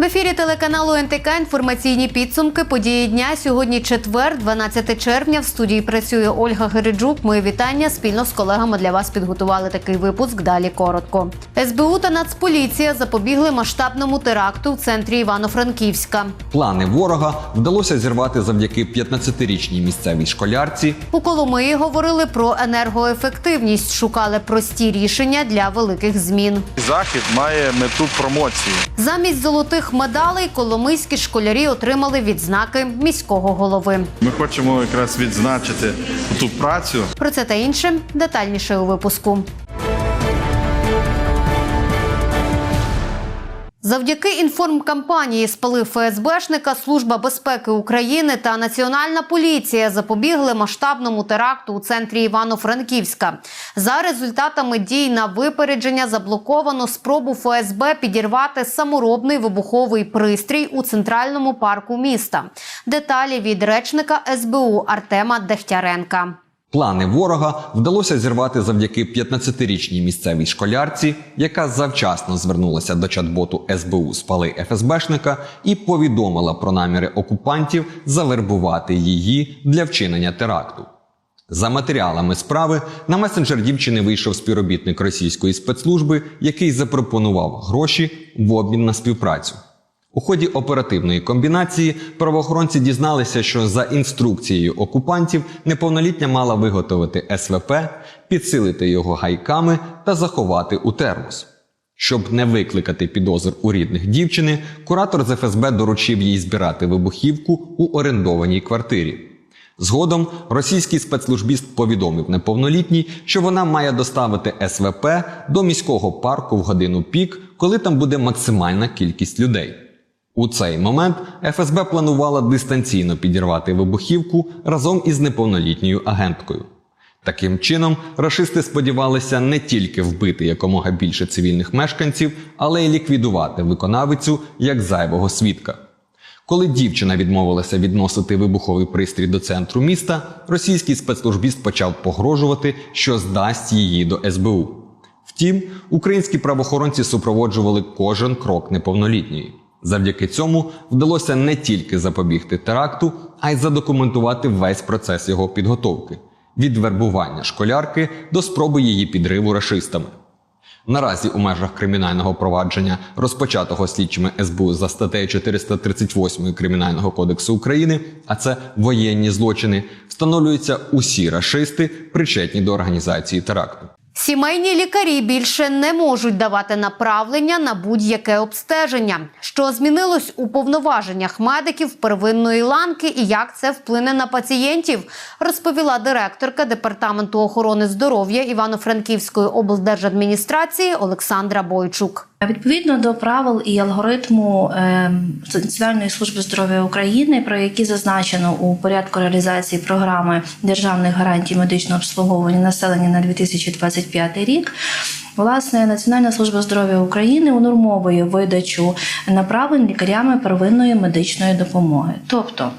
В ефірі телеканалу НТК інформаційні підсумки події дня. Сьогодні четвер, 12 червня. В студії працює Ольга Гериджук. Мої вітання спільно з колегами для вас підготували такий випуск. Далі коротко. СБУ та Нацполіція запобігли масштабному теракту в центрі Івано-Франківська. Плани ворога вдалося зірвати завдяки 15-річній місцевій школярці. У Коломиї говорили про енергоефективність, шукали прості рішення для великих змін. Захід має мету промоції. Замість золотих медалей коломийські школярі отримали відзнаки міського голови. Ми хочемо якраз відзначити ту працю. Про це та інше детальніше у випуску. Завдяки інформкампанії спалив ФСБшника Служба безпеки України та Національна поліція запобігли масштабному теракту у центрі Івано-Франківська. За результатами дій на випередження заблоковано спробу ФСБ підірвати саморобний вибуховий пристрій у центральному парку міста. Деталі від речника СБУ Артема Дехтяренка. Плани ворога вдалося зірвати завдяки 15-річній місцевій школярці, яка завчасно звернулася до чат-боту СБУ спали ФСБшника і повідомила про наміри окупантів завербувати її для вчинення теракту. За матеріалами справи на месенджер дівчини вийшов співробітник російської спецслужби, який запропонував гроші в обмін на співпрацю. У ході оперативної комбінації правоохоронці дізналися, що за інструкцією окупантів неповнолітня мала виготовити СВП, підсилити його гайками та заховати у термос. Щоб не викликати підозр у рідних дівчини, куратор з ФСБ доручив їй збирати вибухівку у орендованій квартирі. Згодом російський спецслужбіст повідомив неповнолітній, що вона має доставити СВП до міського парку в годину пік, коли там буде максимальна кількість людей. У цей момент ФСБ планувала дистанційно підірвати вибухівку разом із неповнолітньою агенткою. Таким чином, рашисти сподівалися не тільки вбити якомога більше цивільних мешканців, але й ліквідувати виконавицю як зайвого свідка. Коли дівчина відмовилася відносити вибуховий пристрій до центру міста, російський спецслужбіст почав погрожувати, що здасть її до СБУ. Втім, українські правоохоронці супроводжували кожен крок неповнолітньої. Завдяки цьому вдалося не тільки запобігти теракту, а й задокументувати весь процес його підготовки від вербування школярки до спроби її підриву рашистами. Наразі у межах кримінального провадження, розпочатого слідчими СБУ за статтею 438 Кримінального кодексу України, а це воєнні злочини, встановлюються усі рашисти, причетні до організації теракту. Сімейні лікарі більше не можуть давати направлення на будь-яке обстеження. Що змінилось у повноваженнях медиків первинної ланки і як це вплине на пацієнтів, розповіла директорка департаменту охорони здоров'я Івано-Франківської облдержадміністрації Олександра Бойчук. Відповідно до правил і алгоритму е, Національної служби здоров'я України, про які зазначено у порядку реалізації програми державних гарантій медичного обслуговування населення на 2025 рік. Власне, Національна служба здоров'я України унормовує видачу направлень лікарями первинної медичної допомоги. Тобто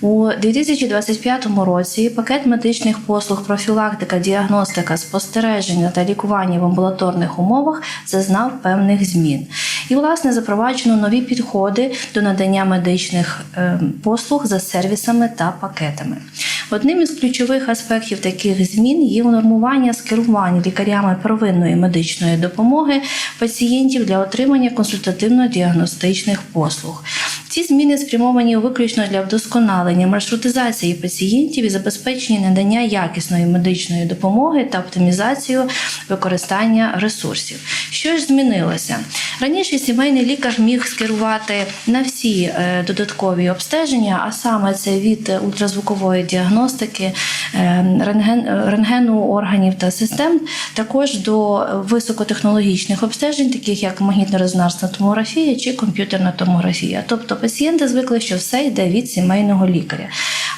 у 2025 році пакет медичних послуг, профілактика, діагностика, спостереження та лікування в амбулаторних умовах зазнав певних змін. І, власне, запроваджено нові підходи до надання медичних е, послуг за сервісами та пакетами. Одним із ключових аспектів таких змін є унормування скерування лікарями первинної медичної допомоги пацієнтів для отримання консультативно-діагностичних послуг. Ці зміни спрямовані виключно для вдосконалення маршрутизації пацієнтів і забезпечення надання якісної медичної допомоги та оптимізацію використання ресурсів. Що ж змінилося? Раніше сімейний лікар міг скерувати на всі е, додаткові обстеження, а саме це від ультразвукової діагностики, е, рентген, рентгену органів та систем, також до високотехнологічних обстежень, таких як магнітно-резонансна томографія чи комп'ютерна томографія. Тобто пацієнти звикли, що все йде від сімейного лікаря.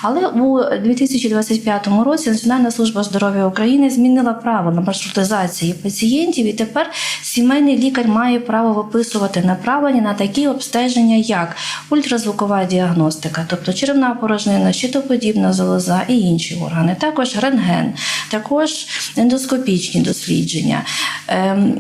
Але у 2025 році Національна служба здоров'я України змінила правила маршрутизації пацієнтів, і тепер сімейний лікар має право виписувати направлення на такі обстеження, як ультразвукова діагностика, тобто черевна порожнина, щитоподібна залоза і інші органи, також рентген, також ендоскопічні дослідження, ем,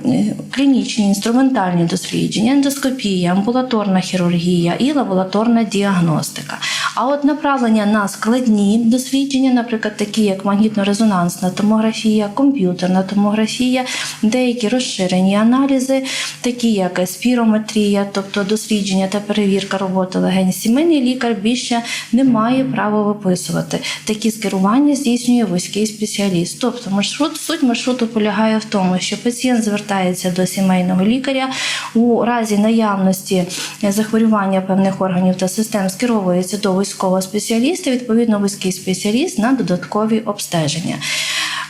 клінічні інструментальні дослідження, ендоскопія, амбулаторна хірургія і лабораторна діагностика. А от направлення на складні дослідження, наприклад, такі як магнітно-резонансна томографія, комп'ютерна томографія, деякі розширені аналізи, такі як спірометрія, тобто дослідження та перевірка роботи легень, сімейний лікар більше не має права виписувати. Такі скерування здійснює вузький спеціаліст. Тобто маршрут, суть маршруту полягає в тому, що пацієнт звертається до сімейного лікаря у разі наявності захворювання певних органів та систем скеровується до вузького спеціаліста. Відповідно, вузький спеціаліст на додаткові обстеження.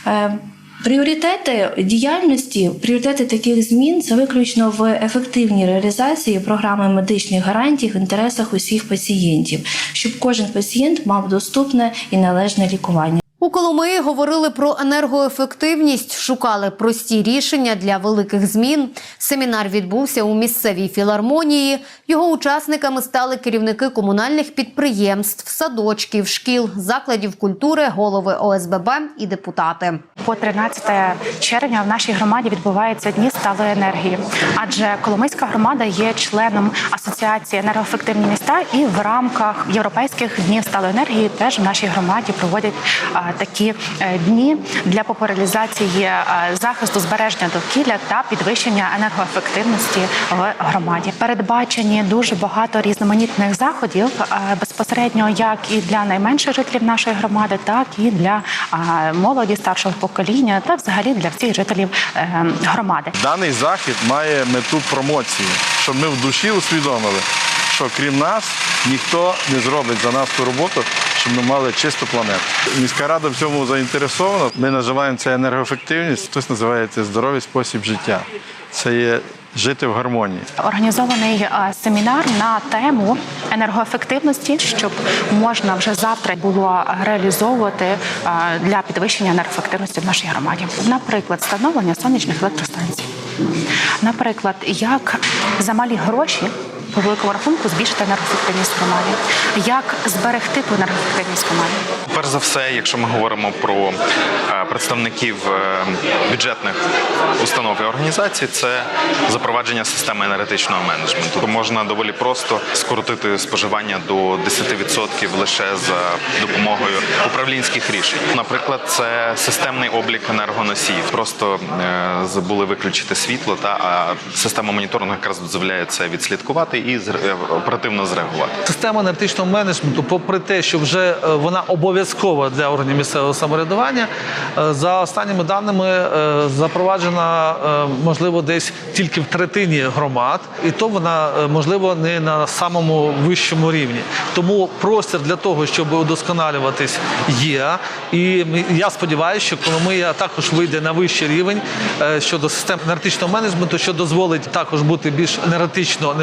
Е, Пріоритети діяльності, пріоритети таких змін це виключно в ефективній реалізації програми медичних гарантій в інтересах усіх пацієнтів, щоб кожен пацієнт мав доступне і належне лікування. У Коломиї говорили про енергоефективність, шукали прості рішення для великих змін. Семінар відбувся у місцевій філармонії. Його учасниками стали керівники комунальних підприємств, садочків, шкіл, закладів культури, голови ОСББ і депутати. По 13 червня в нашій громаді відбуваються дні сталої енергії, адже Коломийська громада є членом асоціації енергоефективні міста, і в рамках європейських днів сталої енергії теж в нашій громаді проводять а, такі е, дні для популяризації е, захисту збереження довкілля та підвищення енергоефективності в громаді. Передбачені дуже багато різноманітних заходів е, безпосередньо як і для найменших жителів нашої громади, так і для молоді старшого покоління, та взагалі для всіх жителів е, громади. Даний захід має мету промоції, щоб ми в душі усвідомили, що крім нас ніхто не зробить за нас ту роботу, щоб ми мали чисту планету. Міська рада в цьому заінтересована. Ми називаємо це енергоефективність, хтось називає це здоровий спосіб життя. Це є жити в гармонії. Організований е, семінар на тему енергоефективності, щоб можна вже завтра було реалізовувати е, для підвищення енергоефективності в нашій громаді. Наприклад, встановлення сонячних електростанцій. Наприклад, як за малі гроші. По великому рахунку збільшити енергоефективність в громаді, як зберегти ту енергоефективність в громаді. Перш за все, якщо ми говоримо про е, представників е, бюджетних установ і організацій, це запровадження системи енергетичного менеджменту. Можна доволі просто скоротити споживання до 10% лише за допомогою управлінських рішень. Наприклад, це системний облік енергоносіїв. Просто е, забули виключити світло, та а система моніторингу якраз дозволяє це відслідкувати і е, оперативно зреагувати. Система енергетичного менеджменту, попри те, що вже е, вона обов'язкова для органів місцевого самоврядування, е, за останніми даними запроваджена можливо десь тільки в третині громад, і то вона можливо не на самому вищому рівні. Тому простір для того, щоб удосконалюватись, є. І я сподіваюся, що Коломия також вийде на вищий рівень щодо систем енергетичного менеджменту, що дозволить також бути більш енергетично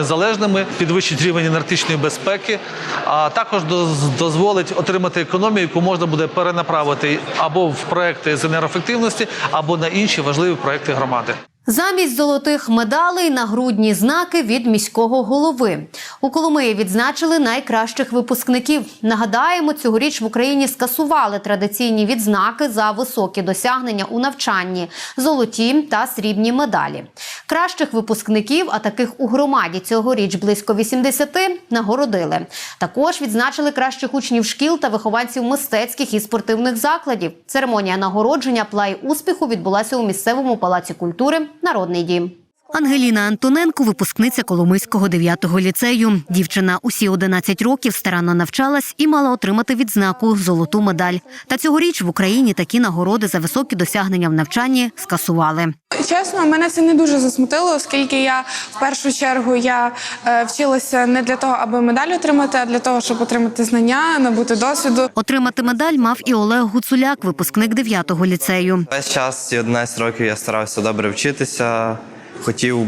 незалежними, підвищить рівень енергетичної безпеки, а також доз- дозволить отримати економію, яку можна буде перенаправити або в проекти з енергоефективності, або на інші важливі проекти громади. Замість золотих медалей нагрудні знаки від міського голови. У Коломиї відзначили найкращих випускників. Нагадаємо, цьогоріч в Україні скасували традиційні відзнаки за високі досягнення у навчанні, золоті та срібні медалі. Кращих випускників, а таких у громаді цьогоріч близько 80, нагородили. Також відзначили кращих учнів шкіл та вихованців мистецьких і спортивних закладів. Церемонія нагородження плай успіху відбулася у місцевому палаці культури Народний дім. Ангеліна Антоненко, випускниця Коломийського 9-го ліцею. Дівчина усі 11 років старанно навчалась і мала отримати відзнаку золоту медаль. Та цьогоріч в Україні такі нагороди за високі досягнення в навчанні скасували. Чесно, мене це не дуже засмутило, оскільки я в першу чергу я е, вчилася не для того, аби медаль отримати, а для того, щоб отримати знання, набути досвіду. Отримати медаль мав і Олег Гуцуляк, випускник 9-го ліцею. Весь час ці 11 років я старався добре вчитися. Хотів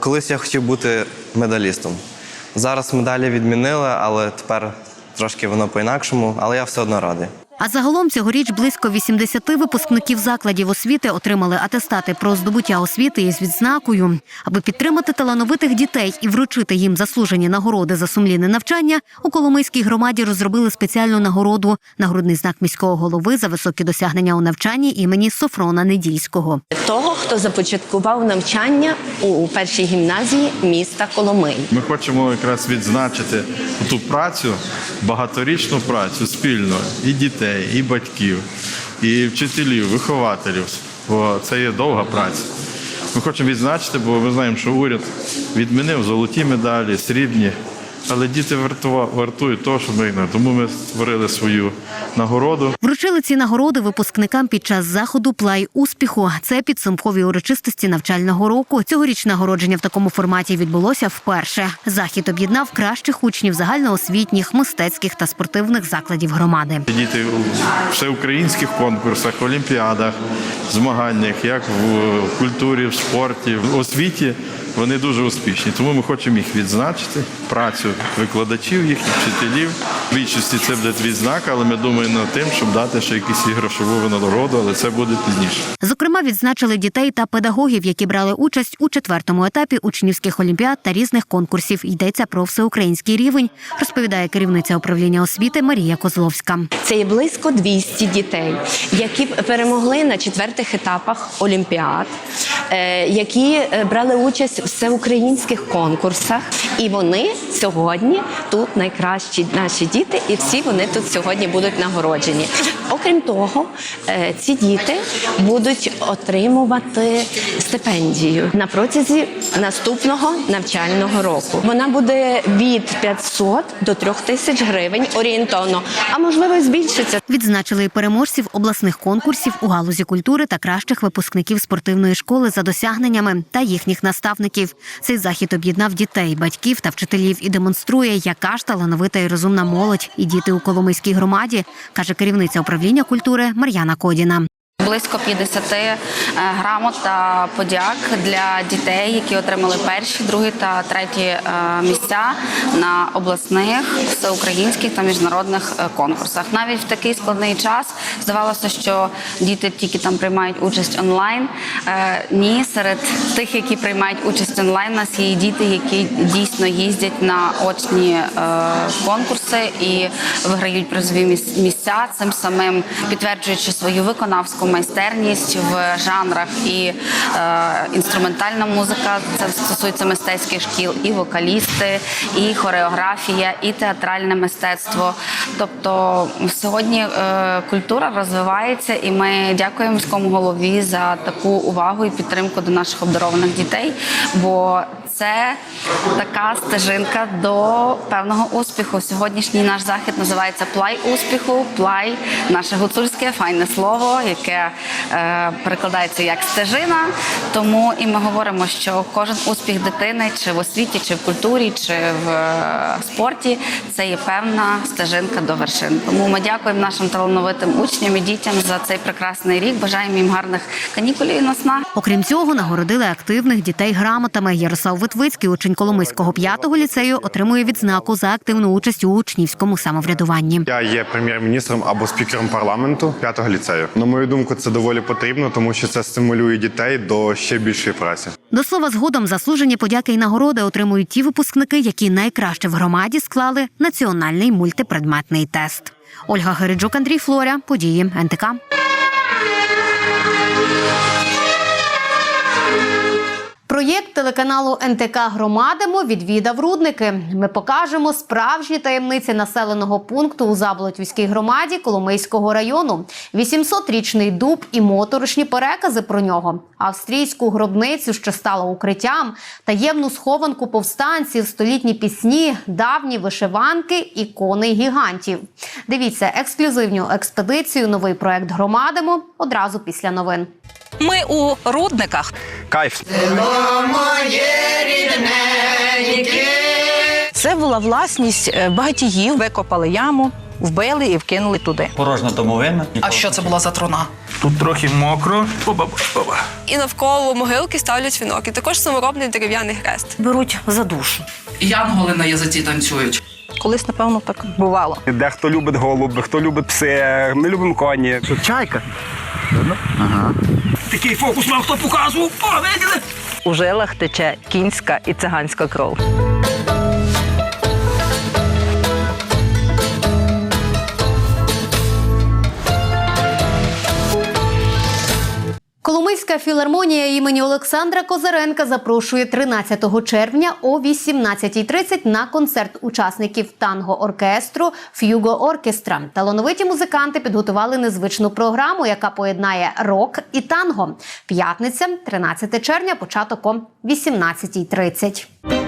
колись я хотів бути медалістом. Зараз медалі відмінили, але тепер трошки воно по-інакшому, але я все одно радий. А загалом цьогоріч близько 80 випускників закладів освіти отримали атестати про здобуття освіти із відзнакою. Аби підтримати талановитих дітей і вручити їм заслужені нагороди за сумлінне навчання, у Коломийській громаді розробили спеціальну нагороду нагрудний знак міського голови за високі досягнення у навчанні імені Софрона Недільського. того, хто започаткував навчання у першій гімназії міста Коломий. Ми хочемо якраз відзначити ту працю, багаторічну працю спільно і дітей, і батьків, і вчителів, вихователів. Бо це є довга праця. Ми хочемо відзначити, бо ми знаємо, що уряд відмінив золоті медалі, срібні. Але діти вартують того, що ми тому ми створили свою нагороду. Вручили ці нагороди випускникам під час заходу Плай успіху. Це підсумкові урочистості навчального року. Цьогоріч нагородження в такому форматі відбулося вперше. Захід об'єднав кращих учнів загальноосвітніх, мистецьких та спортивних закладів громади. Діти у всеукраїнських конкурсах, олімпіадах, змаганнях, як в культурі, в спорті, в освіті. Вони дуже успішні, тому ми хочемо їх відзначити, працю викладачів, їхніх вчителів. В більшості це буде відзнака, але ми думаємо над тим, щоб дати ще якісь і грошову нагороду, але це буде пізніше. Зокрема, відзначили дітей та педагогів, які брали участь у четвертому етапі учнівських олімпіад та різних конкурсів. Йдеться про всеукраїнський рівень, розповідає керівниця управління освіти Марія Козловська. Це є близько 200 дітей, які перемогли на четвертих етапах олімпіад, е, які е, брали участь у всеукраїнських конкурсах. І вони сьогодні тут найкращі наші діти, і всі вони тут сьогодні будуть нагороджені. Окрім того, е, ці діти будуть отримувати стипендію на протязі наступного навчального року. Вона буде від 500 до 3000 гривень орієнтовно, а можливо збільшиться. Відзначили і переможців обласних конкурсів у галузі культури та кращих випускників спортивної школи за досягненнями та їхніх наставників. Цей захід об'єднав дітей, батьків та вчителів і демонструє, яка ж талановита і розумна молодь і діти у Коломийській громаді, каже керівниця управління культури Мар'яна Кодіна. Близько 50 е, грамот та подяк для дітей, які отримали перші, другі та треті е, місця на обласних, всеукраїнських та міжнародних е, конкурсах. Навіть в такий складний час здавалося, що діти тільки там приймають участь онлайн. Ні, серед тих, які приймають участь онлайн, у нас є діти, які дійсно їздять на очні конкурси і виграють призові місця, цим самим підтверджуючи свою виконавську майстерність в жанрах і е, інструментальна музика. Це стосується мистецьких шкіл, і вокалісти, і хореографія, і театральне мистецтво. Тобто сьогодні е, культура розвивається, і ми дякуємо міському голові за таку увагу і підтримку до наших обдарованих дітей. Бо це така стежинка до певного успіху. Сьогоднішній наш захід називається Плай успіху. Плай наше гуцульське файне слово, яке е, перекладається як стежина. Тому і ми говоримо, що кожен успіх дитини, чи в освіті, чи в культурі, чи в е, спорті, це є певна стежинка до вершин. Тому ми дякуємо нашим талановитим учням і дітям за цей прекрасний рік. Бажаємо їм гарних канікулів і наснаг. Окрім цього, нагородили активних дітей грамотами. Ярослав Витвицький, учень Коломийського п'ятого ліцею, отримує відзнаку за активну участь у учнівському самоврядуванні. Я є прем'єр-міністром або спікером парламенту п'ятого ліцею. На мою думку, це доволі потрібно, тому що це стимулює дітей до ще більшої праці. До слова, згодом заслужені подяки і нагороди отримують ті випускники, які найкраще в громаді склали національний мультипредметний тест. Ольга Гериджук, Андрій Флоря, події НТК. Проєкт телеканалу НТК Громадимо відвідав рудники. Ми покажемо справжні таємниці населеного пункту у Заблотівській громаді Коломийського району. 800-річний дуб і моторошні перекази про нього. Австрійську гробницю, що стала укриттям, таємну схованку повстанців, столітні пісні, давні вишиванки, ікони гігантів. Дивіться ексклюзивну експедицію. Новий проект Громадимо одразу після новин. Ми у рудниках. Кайф. Це була власність е, багатіїв. Викопали яму, вбили і вкинули туди. Порожна домовина. А що це була за труна? Тут трохи мокро. Оба-ба-ба. І навколо могилки ставлять вінок. І також саморобний дерев'яний хрест. Беруть за душу. Янголи на язиці танцюють. Колись, напевно, так бувало. Дехто любить голуби, хто любить пси, ми любимо коні. Що, чайка? Ага. Такий фокус нам хто показував. О, виділи? У жилах тече кінська і циганська кров. Коломийська філармонія імені Олександра Козаренка запрошує 13 червня о 18.30 на концерт учасників танго-оркестру Ф'юго Оркестра. Талановиті музиканти підготували незвичну програму, яка поєднає рок і танго. П'ятниця, 13 червня, початок о 18.30.